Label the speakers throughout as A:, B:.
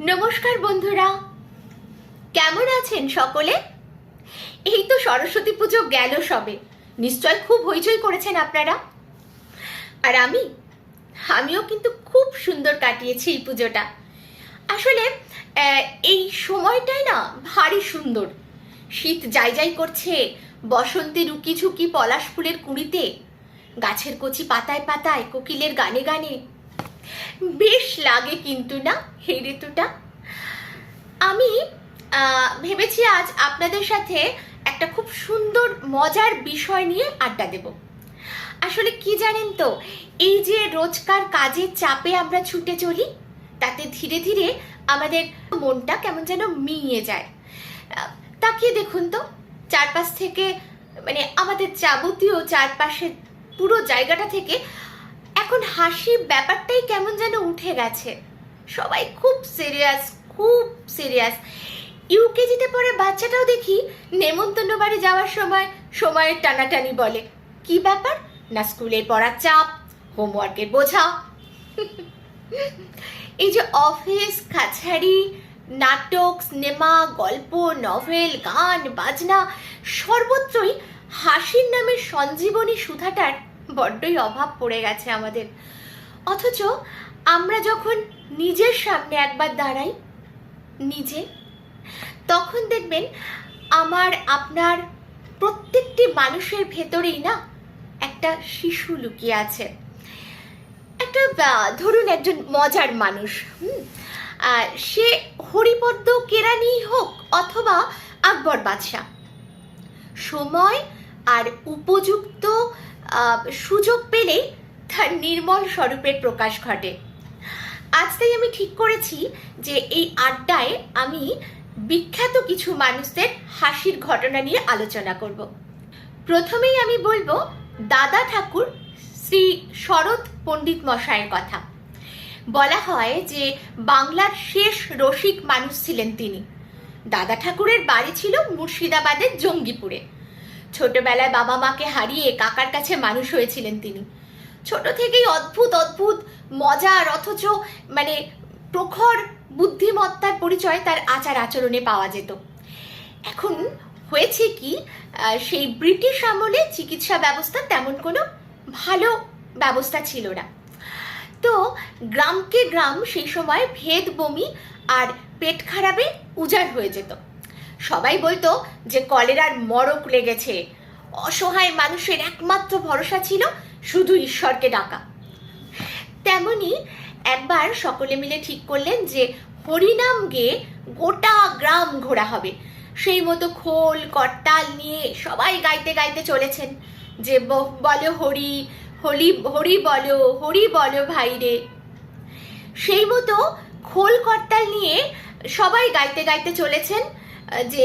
A: নমস্কার বন্ধুরা। কেমন আছেন সকলে? এই তো সরস্বতী পুজো গেল সবে। নিশ্চয় খুব হইচই করেছেন আপনারা। আর আমি, আমিও কিন্তু খুব সুন্দর কাটিয়েছি এই পুজোটা। আসলে এই সময়টাই না ভারী সুন্দর। শীত যাই যাই করছে, বসন্তে রুকি ঝুঁকি পলাশ ফুলের কুড়িতে, গাছের কচি পাতায় পাতায় কোকিলের গানে গানে বেশ লাগে কিন্তু না, এই ঋতুটা? আমি ভেবেছি আজ আপনাদের সাথে একটা খুব সুন্দর, মজার বিষয় নিয়ে আড্ডা দেব। আসলে কি জানেন তো, এই যে রোজকার কাজের চাপে আমরা ছুটে চলি, তাতে ধীরে ধীরে আমাদের মনটা কেমন যেন মিইয়ে যায়। তাকিয়ে দেখুন তো, চারপাশ থেকে মানে আমাদের যাবতীয় চারপাশের পুরো জায়গাটা থেকে এখন হাসি ব্যাপারটাই কেমন যেন উঠে গেছে। সবাই খুব সিরিয়াস খুব সিরিয়াস ইউকেজিতে পরে বাচ্চাটাও দেখি নেমন্তন্ন বাড়ি যাওয়ার সময় সময়ের টানাটানি বলে, কি ব্যাপার? না স্কুলের পড়ার চাপ হোমওয়ার্কের বোঝা? এই যে অফিস কাছারি নাটক সিনেমা গল্প নভেল গান, বাজনা, সর্বত্রই হাসির নামের সঞ্জীবনী সুধাটার বড্ডই অভাব পড়ে গেছে আমাদের। অথচ আমরা যখন নিজের সামনে একবার দাঁড়াই, নিজে, তখন দেখবেন আমার, আপনার প্রত্যেকটি মানুষের ভেতরেই না একটা শিশু লুকিয়ে আছে। একটা ধরুন একজন মজার মানুষ, হুম? সে হরিপদ্ম কেরানি হোক অথবা আকবর বাদশাহ। সময় আর উপযুক্ত সুযোগ পেলেই তার নির্মল স্বরূপের প্রকাশ ঘটে। আজ তাই আমি ঠিক করেছি যে এই আড্ডায় আমি বিখ্যাত কিছু মানুষদের হাসির ঘটনা নিয়ে আলোচনা করব। প্রথমেই আমি বলব, দাদা ঠাকুর শ্রী শরৎ পণ্ডিত মশাইয়ের কথা। বলা হয় যে বাংলার শেষ রসিক মানুষ ছিলেন তিনি। দাদা ঠাকুরের বাড়ি ছিল মুর্শিদাবাদের জঙ্গিপুরে। ছোটবেলায় বাবা মাকে হারিয়ে কাকার কাছে মানুষ হয়েছিলেন তিনি। ছোট থেকেই অদ্ভুত অদ্ভুত মজার অথচ মানে প্রখর বুদ্ধিমত্তার পরিচয় তার আচার আচরণে পাওয়া যেত। এখন হয়েছে কি সেই ব্রিটিশ আমলে চিকিৎসা ব্যবস্থা তেমন কোনো ভালো ব্যবস্থা ছিল না। তো গ্রামকে গ্রাম সেই সময় ভেদ বমি আর পেট খারাপে উজাড় হয়ে যেত। সবাই বলতো যে কলেরার মরক লেগেছে। অসহায় মানুষের একমাত্র ভরসা ছিল শুধু ঈশ্বরকে ডাকা। তেমনি একবার সকলে মিলে ঠিক করলেন যে হরিনাম গেয়ে গোটা গ্রাম ঘোরা হবে। সেই মতো খোল, করতাল নিয়ে সবাই গাইতে গাইতে চলেছেন। যে বলো হরি হরি হরি বলো হরি বলো ভাই রে। সেই মতো খোল, করতাল নিয়ে সবাই গাইতে গাইতে চলেছেন। যে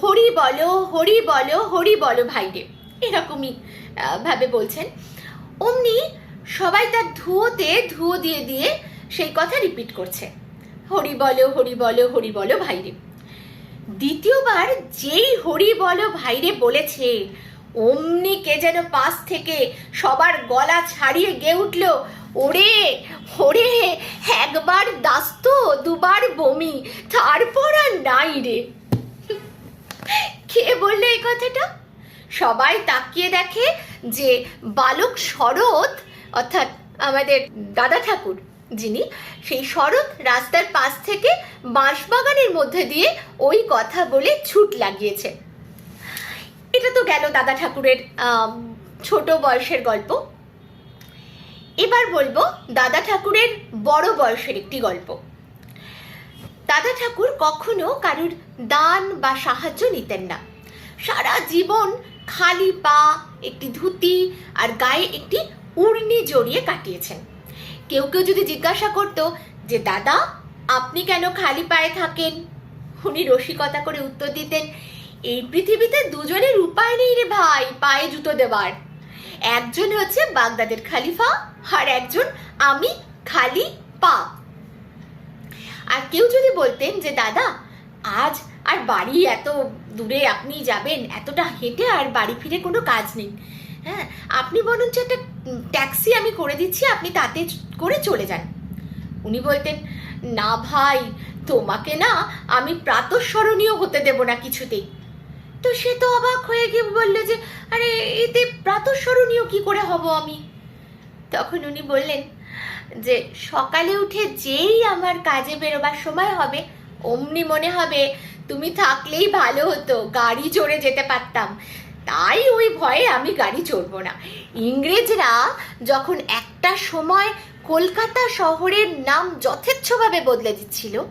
A: হরি বলো হরি বলো হরি বলো ভাইরে। এরকমই ভাবে বলছেন। অমনি সবাই তার ধুয়োতে ধুয়ো দিয়ে দিয়ে সেই কথা রিপিট করছে। হরি বলো হরি বলো হরি বলো ভাইরে। দ্বিতীয়বার যেই হরি বলো ভাইরে বলেছে, অমনি কে যেন পাশ থেকে সবার গলা ছাড়িয়ে গে উঠল ওরে ওরে, একবার দাস্ত দুবার বমি, তারপর আর নাই রে। কে বললে এই কথাটা? সবাই তাকিয়ে দেখে যে বালক শরৎ, অর্থাৎ আমাদের দাদা ঠাকুর, যিনি, সেই শরৎ রাস্তার পাশ থেকে বাঁশবাগানের মধ্যে দিয়ে ওই কথা বলে ছুট লাগিয়েছে। এটা তো গেল দাদা ঠাকুরের ছোট বয়সের গল্প। এবার বলব দাদা ঠাকুরের বড় বয়সের একটি গল্প। দাদা ঠাকুর কখনো কারুর দান বা সাহায্য নিতেন না। সারা জীবন খালি পা, একটি ধুতি আর গায়ে একটি উড়নি জড়িয়ে কাটিয়েছেন। কেউ কেউ যদি জিজ্ঞাসা করতো যে, দাদা, আপনি কেন খালি পায়ে থাকেন? উনি রসিকতা করে উত্তর দিতেন, এই পৃথিবীতে দুজনের উপায় নেই রে ভাই, পায়ে জুতো দেবার। একজন হচ্ছে বাগদাদের খালিফা আর একজন আমি খালি পা। আর কেউ যদি বলতেন যে, দাদা, আজ আর বাড়ি এত দূরে আপনি যাবেন, এতটা হেঁটে আর বাড়ি ফিরে কোনো কাজ নেই। হ্যাঁ আপনি বরঞ্চ একটা ট্যাক্সি আমি করে দিচ্ছি, আপনি তাতে করে চলে যান। উনি বলতেন, না ভাই, তোমাকে না আমি প্রাতঃস্মরণীয় হতে দেব না কিছুতেই। তো সে তো অবাক হয়ে গিয়ে বলল যে, আরে, এতে প্রাতঃস্মরণীয় কি করে হব আমি? তখন উনি বললেন যে, সকালে উঠে যেই আমার কাজে বেরোবার সময় হবে, অমনি মনে হবে তুমি থাকলেই ভালো হতো, গাড়ি চড়ে যেতে পারতাম। তাই ওই ভয়ে আমি গাড়ি চড়বো না। ইংরেজরা যখন একটা সময় কলকাতা শহরের নাম যথেচ্ছভাবে বদলে দিচ্ছিল,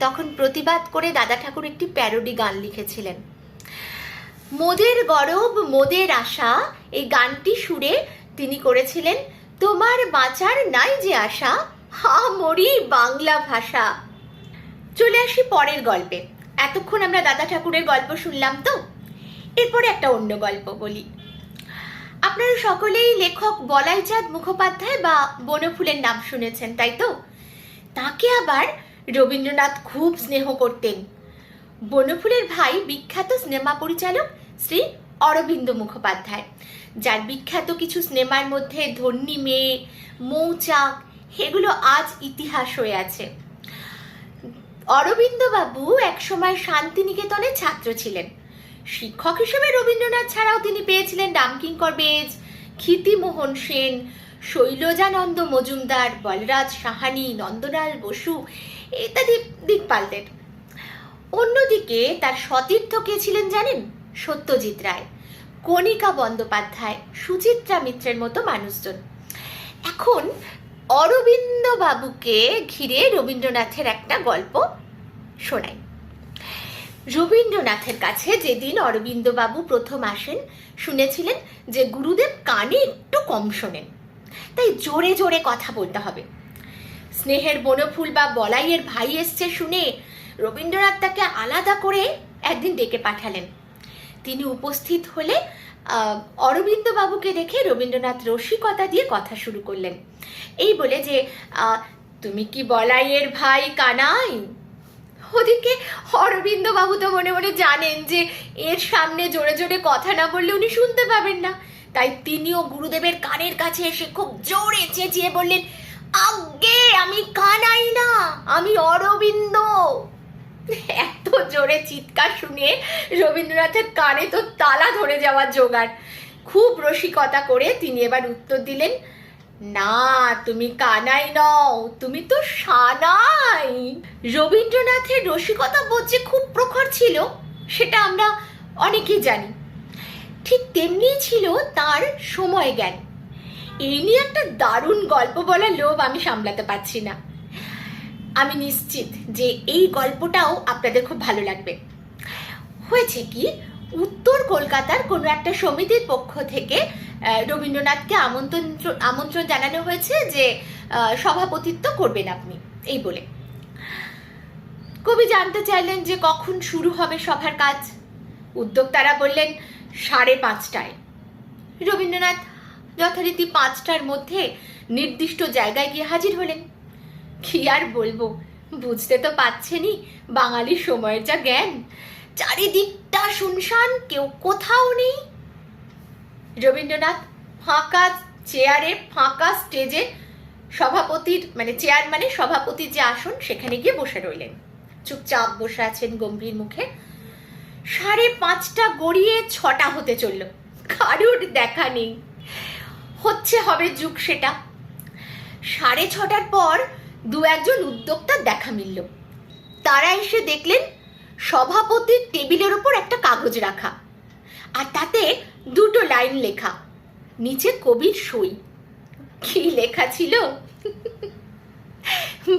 A: তখন প্রতিবাদ করে দাদা ঠাকুর একটি প্যারোডি গান লিখেছিলেন। মোদের গরব, মোদের আশা, এই গানটি সুরে তিনি করেছিলেন, তোমার বাঁচার নাই যে আশা, হা মরি বাংলা ভাষা। চলে আসি পরের গল্পে। এতক্ষণ আমরা দাদা ঠাকুরের গল্প শুনলাম তো? এরপরে একটা অন্য গল্প বলি। আপনারা সকলেই লেখক বলাইচাঁদ মুখোপাধ্যায় বা বনফুলের নাম শুনেছেন, তাই তো? তাকে আবার রবীন্দ্রনাথ খুব স্নেহ করতেন। বনফুলের ভাই বিখ্যাত সিনেমা পরিচালক শ্রী অরবিন্দ মুখোপাধ্যায়, যার বিখ্যাত কিছু সিনেমার মধ্যে ধন্যী মেয়ে, মৌচাক, এগুলো আজ ইতিহাস হয়ে আছে। অরবিন্দবাবু একসময় শান্তিনিকেতনের ছাত্র ছিলেন। শিক্ষক হিসেবে রবীন্দ্রনাথ ছাড়াও তিনি পেয়েছিলেন রামকিঙ্কর বেজ, ক্ষিতিমোহন সেন, শৈলজানন্দ মজুমদার, বলরাজ সাহানি, নন্দলাল বসু ইত্যাদি দিকপালদের। অন্যদিকে তার সতীর্থ কে ছিলেন জানেন? সত্যজিৎ রায়, কণিকা বন্দ্যোপাধ্যায়, সুচিত্রা মিত্রের মতো মানুষজন। এখন অরবিন্দ বাবুকে ঘিরে রবীন্দ্রনাথের একটা গল্প শোনাই। রবীন্দ্রনাথের কাছে যেদিন অরবিন্দবাবু প্রথম আসেন, শুনেছিলেন যে গুরুদেব কানে একটু কম শোনেন। তাই জোরে জোরে কথা বলতে হবে। স্নেহের বনফুল বা বলাইয়ের ভাই এসছে শুনে রবীন্দ্রনাথ তাকে আলাদা করে একদিন ডেকে পাঠালেন। তিনি উপস্থিত হলে আহ, অরবিন্দ বাবুকে দেখে রবীন্দ্রনাথ রসিকতা দিয়ে কথা শুরু করলেন। এই বলে যে তুমি কি বলাইয়ের ভাই কানাই? ওদিকে অরবিন্দ বাবু তো মনে মনে জানেন যে এর সামনে জোরে জোরে কথা না বললে উনি শুনতে পাবেন না। তাই তিনিও গুরুদেবের কানের কাছে এসে খুব জোরে চেঁচিয়ে বললেন আজ্ঞে আমি কানাই না আমি অরবিন্দ। এত জোরে চিৎকার শুনে রবীন্দ্রনাথের কানে তো তালা ধরে যাওয়ার জোগাড়। খুব রসিকতা করে তিনি এবার উত্তর দিলেন, না, তুমি কানাই নও, তুমি তো সানাই। রবীন্দ্রনাথের রসিকতা বোধ যে খুব প্রখর ছিল, সেটা আমরা অনেকেই জানি। ঠিক তেমনি ছিল তার সময় জ্ঞান। এই নিয়ে একটা দারুণ গল্প বলার লোভ আমি সামলাতে পারছি না। আমি নিশ্চিত যে এই গল্পটাও আপনাদের খুব ভালো লাগবে। হয়েছে কি, উত্তর কলকাতার কোনো একটা সমিতির পক্ষ থেকে রবীন্দ্রনাথকে আমন্ত্রণ আমন্ত্রণ জানানো হয়েছে যে সভাপতিত্ব করবেন আপনি, এই বলে। কবি জানতে চাইলেন যে কখন শুরু হবে সভার কাজ? উদ্যোক্তারা বললেন সাড়ে পাঁচটায়। রবীন্দ্রনাথ যথারীতি পাঁচটার মধ্যে নির্দিষ্ট জায়গায় গিয়ে হাজির হলেন। কি আর বলব? বুঝতে তো পাচ্ছেনই বাঙালির সময়ের যা জ্ঞান। চারিদিকটা শুনশান, কেউ কোথাও নেই। রবীন্দ্রনাথ ফাঁকা চেয়ারে, ফাঁকা স্টেজে সভাপতির মানে চেয়ার মানে সভাপতির যে আসন, সেখানে গিয়ে বসে রইলেন। চুপচাপ বসে আছেন গম্ভীর মুখে। সাড়ে পাঁচটা গড়িয়ে ছটা হতে চলল। কারুর দেখা নেই। হচ্ছে হবে যুগ সেটা। সাড়ে ছটার পর দু একজন উদ্যোক্তার দেখা মিলল। তারা এসে দেখলেন সভাপতির টেবিলের ওপর একটা কাগজ রাখা আর তাতে দুটো লাইন লেখা, নিচে কবির সই। কি লেখা ছিল?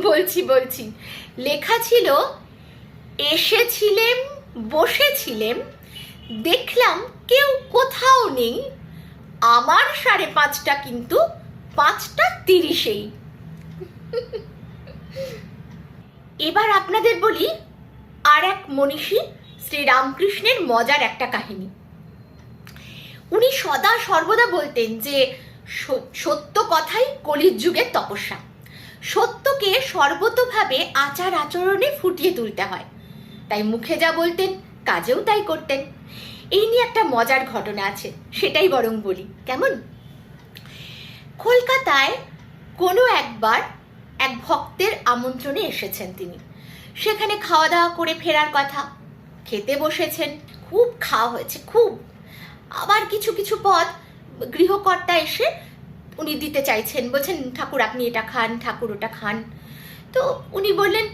A: বলছি বলছি। লেখা ছিল এসেছিলেন বসেছিলেন দেখলাম কেউ কোথাও নেই। আমার সাড়ে পাঁচটা কিন্তু পাঁচটা তিরিশেই। এবার আপনাদের বলি আর এক মনীষী শ্রী রামকৃষ্ণের মজার একটা কাহিনী। উনি সদা সর্বদা বলতেন যে সত্য কথাই কলির যুগের তপস্যা। সত্যকে সর্বতভাবে আচার আচরণে ফুটিয়ে তুলতে হয়। তাই মুখে যা বলতেন, কাজেও তাই করতেন। এই নিয়ে একটা মজার ঘটনা আছে, সেটাই বরং বলি। কেমন? কলকাতায় কোনো একবার এক ভক্তের আমন্ত্রণে এসেছেন তিনি। সেখানে খাওয়া দাওয়া করে ফেরার কথা। খেতে বসেছেন। খুব খাওয়া হয়েছে, খুব। আবার কিছু কিছু পদ গৃহকর্তা এসে উনি দিতে চাইছেন। বলছেন, ঠাকুর, আপনি এটা খান, ঠাকুর ওটা খান। তো উনি বললেন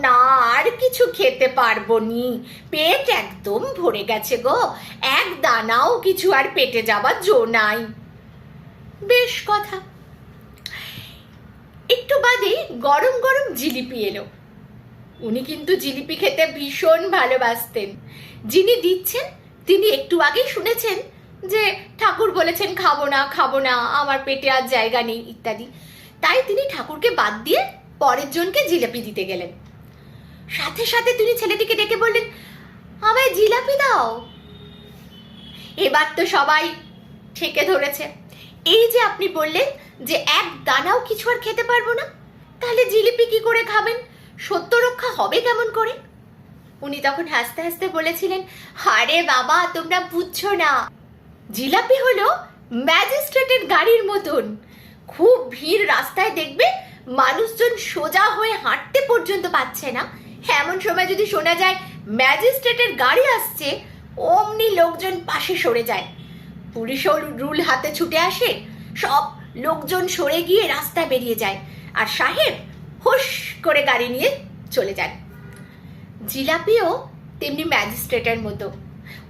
A: না, আর কিছু খেতে পারব নি। পেট একদম ভরে গেছে গো। এক দানাও কিছু আর পেটে যাবার জো নাই। বেশ কথা। একটু বাদে গরম গরম জিলিপি এলো। উনি কিন্তু জিলিপি খেতে ভীষণ ভালোবাসতেন। যিনি দিচ্ছেন, তিনি একটু আগেই শুনেছেন যে ঠাকুর বলেছেন, খাব না খাব না, আমার পেটে আর জায়গা নেই, ইত্যাদি। তাই তিনি ঠাকুরকে বাদ দিয়ে পরের জনকে জিলাপি দিতে গেলেন। সাথে সাথে তিনি ছেলেটিকে ডেকে বললেন, আমায় জিলাপি দাও। এবার তো সবাই ঠেকে ধরেছে। এই যে আপনি বললেন যে এক দানাও কিছু আর খেতে পারব না? তাহলে জিলিপি কি করে খাবেন? সত্য রক্ষা হবে কেমন করে? উনি তখন হাসতে হাসতে বলেছিলেন আরে বাবা, তোমরা বুঝছ না। জিলাপি হলো ম্যাজিস্ট্রেটের গাড়ির মতন। খুব ভিড় রাস্তায় দেখবে মানুষজন সোজা হয়ে হাঁটতে পর্যন্ত পাচ্ছে না। এমন সময় যদি শোনা যায় ম্যাজিস্ট্রেটের গাড়ি আসছে, অমনি লোকজন পাশে সরে যায়। পুলিশও রুল হাতে ছুটে আসে। সব লোকজন সরে গিয়ে রাস্তায় বেরিয়ে যায় আর সাহেব হুশ করে গাড়ি নিয়ে চলে যান। জিলাপিও তেমনি ম্যাজিস্ট্রেটের মতো।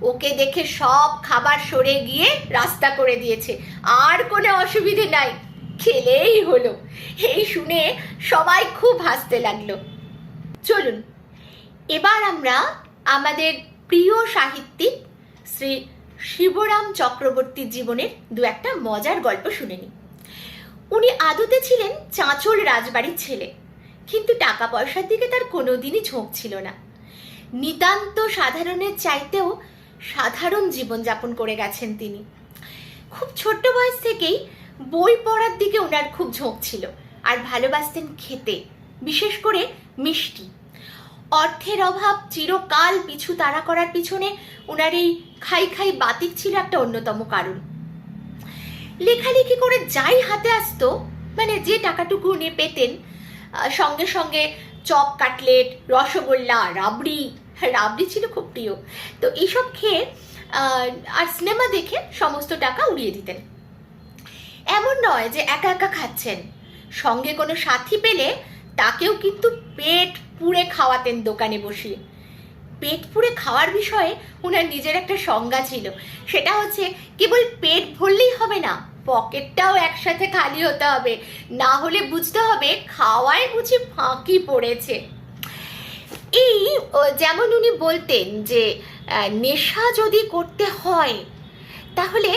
A: ওকে দেখে সব খাবার সরে গিয়ে রাস্তা করে দিয়েছে। আর কোনো অসুবিধে নাই, খেলেই হলো। এই শুনে সবাই খুব হাসতে লাগল। চলুন, এবার আমরা আমাদের প্রিয় সাহিত্যিক শ্রী শিবরাম চক্রবর্তীর জীবনের দু একটা মজার গল্প শুনে নিই। উনি আদতে ছিলেন চাঁচল রাজবাড়ির ছেলে। কিন্তু টাকা পয়সার দিকে তার কোনোদিনই ঝোঁক ছিল না। নিতান্ত সাধারণের চাইতেও সাধারণ জীবনযাপন করে গেছেন তিনি। খুব ছোট্ট বয়স থেকেই বই পড়ার দিকে ওনার খুব ঝোঁক ছিল আর ভালোবাসতেন খেতে, বিশেষ করে মিষ্টি। অর্থের অভাব চিরকাল পিছু তাড়া করার পিছনে ওনার এই খাই খাই বাতিক ছিল একটা অন্যতম কারণ। লেখালেখি করে যাই হাতে আসতো মানে যে টাকাটুকু উনি পেতেন সঙ্গে সঙ্গে চপ, কাটলেট, রসগোল্লা, রাবড়ি রাবড়ি ছিল খুব প্রিয়। তো এইসব খেয়ে আর সিনেমা দেখে সমস্ত টাকা উড়িয়ে দিতেন। এমন নয় যে একা একা খাচ্ছেন। সঙ্গে কোনো সাথী পেলে তাকেও কিন্তু পেট পুড়ে খাওয়াতেন দোকানে বসিয়ে পেট পুড়ে খাওয়ার বিষয়ে ওনার নিজের একটা সংজ্ঞা ছিল। সেটা হচ্ছে কেবল পেট ভরলেই হবে না, পকেটটাও একসাথে খালি হতে হবে। না হলে বুঝতে হবে খাওয়ায় বুঝি ফাঁকি পড়েছে। এই যেমন উনি বলতেন যে নেশা যদি করতে হয়, তাহলে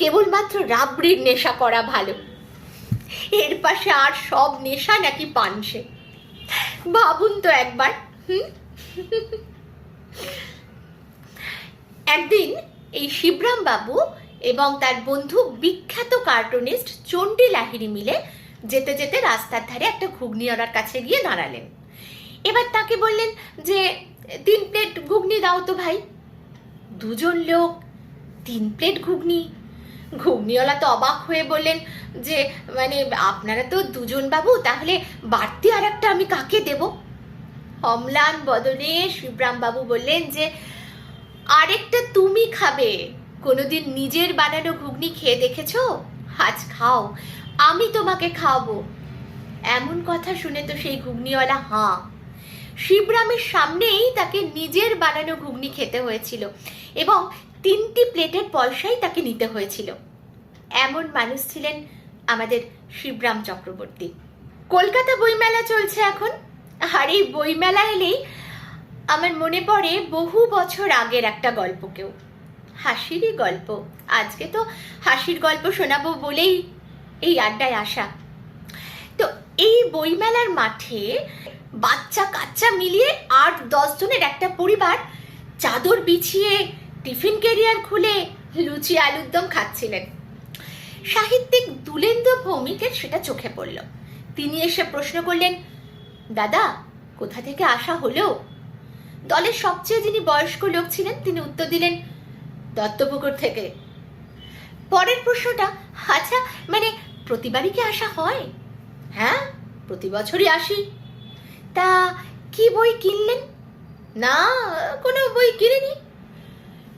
A: কেবলমাত্র রাবড়ির নেশা করা ভালো। এর পাশে আর সব নেশা নাকি পানসে। ভাবুন তো একবার, হুম? একদিন এই শিবরাম বাবু এবং তার বন্ধু বিখ্যাত কার্টুনিস্ট চণ্ডী লাহিড়ি মিলে যেতে যেতে রাস্তার ধারে একটা ঘুগনিওয়ালার কাছে গিয়ে দাঁড়ালেন। এবার তাকে বললেন যে, তিন প্লেট ঘুগনি দাও তো ভাই। দুজন লোক, তিন প্লেট ঘুগনি? ঘুগনিওয়ালা তো অবাক হয়ে বললেন যে মানে আপনারা তো দুজন বাবু, তাহলে বাড়তি আর একটা আমি কাকে দেব? অম্লান বদনে শিবরাম বাবু বললেন যে, আরেকটা তুমি খাবে। কোনোদিন নিজের বানানো ঘুগনি খেয়ে দেখেছ? আজ খাও, আমি তোমাকে খাওয়াবো। এমন কথা শুনে তো সেই ঘুগনিওয়ালা হাঁ। শিবরামের সামনেই তাকে নিজের বানানো ঘুগনি খেতে হয়েছিল এবং তিনটি প্লেটের পয়সাই তাকে নিতে হয়েছিল। এমন মানুষ ছিলেন আমাদের শিবরাম চক্রবর্তী। কলকাতা বইমেলা চলছে এখন। আর এই বইমেলা এলেই আমার মনে পড়ে বহু বছর আগের একটা গল্পকেও। হাসিরই গল্প। আজকে তো হাসির গল্প শোনাবো বলেই এই আড্ডায় আসা। তো এই বইমেলার মাঠে বাচ্চা কাচ্চা মিলিয়ে আট দশ জনের একটা পরিবার চাদর বিছিয়ে টিফিন ক্যারিয়ার খুলে লুচি আলুর দম খাচ্ছিলেন। সাহিত্যিক দুলেন্দ্র ভৌমিকের সেটা চোখে পড়ল। তিনি এসে প্রশ্ন করলেন দাদা, কোথা থেকে আসা হলো? দলের সবচেয়ে যিনি বয়স্ক লোক ছিলেন, তিনি উত্তর দিলেন, দত্তপুকুর থেকে। পরের প্রশ্নটা আচ্ছা মানে প্রতিবারই কি আসা হয়? হ্যাঁ প্রতি বছরই আসি। তা কি বই কিনলেন? না, কোনো বই কিনিনি।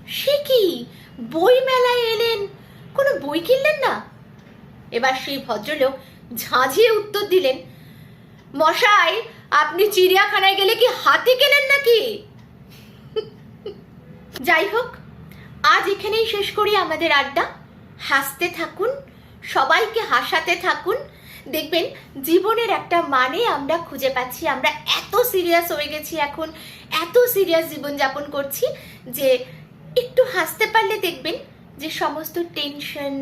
A: সে কি, বই মেলায় এলেন, কোনো বই কিনলেন না? এবার সেই ভদ্রলোক ঝাঁঝিয়ে উত্তর দিলেন মশাই, আপনি চিড়িয়াখানায় গেলে কি হাতি কেনেন নাকি? যাই হোক, আজ এখানেই শেষ করি আমাদের আড্ডা। হাসতে থাকুন, সবাইকে হাসাতে থাকুন। দেখবেন, জীবনের একটা মানে আমরা খুঁজে পাচ্ছি। আমরা এত সিরিয়াস হয়ে গেছি এখন, এত সিরিয়াস জীবনযাপন করছি যে একটু হাসতে পারলে দেখবেন যে সমস্ত টেনশন,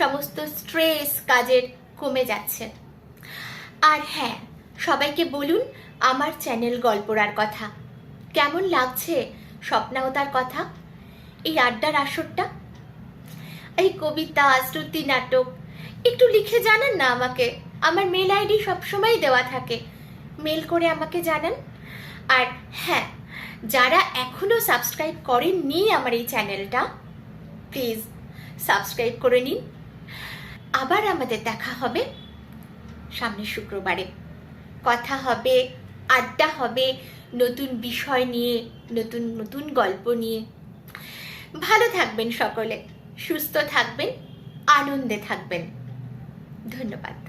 A: সমস্ত স্ট্রেস কাজের কমে যাচ্ছে। আর হ্যাঁ সবাইকে বলুন আমার চ্যানেল গল্পরার কথা। কেমন লাগছে স্বপ্নাওতার কথা? এই আড্ডার আসরটা? এই কবিতা শ্রুতি নাটক, একটু লিখে জানান না আমাকে। আমার মেল আইডি সবসময় দেওয়া থাকে। মেল করে আমাকে জানান। আর হ্যাঁ যারা এখনও সাবস্ক্রাইব করেননি আমার এই চ্যানেলটা, প্লিজ সাবস্ক্রাইব করে নিন। আবার আমাদের দেখা হবে সামনের শুক্রবারে। কথা হবে, আড্ডা হবে, নতুন বিষয় নিয়ে, নতুন নতুন গল্প নিয়ে। ভালো থাকবেন সকলে, সুস্থ থাকবেন, আনন্দে থাকবেন। ধন্যবাদ।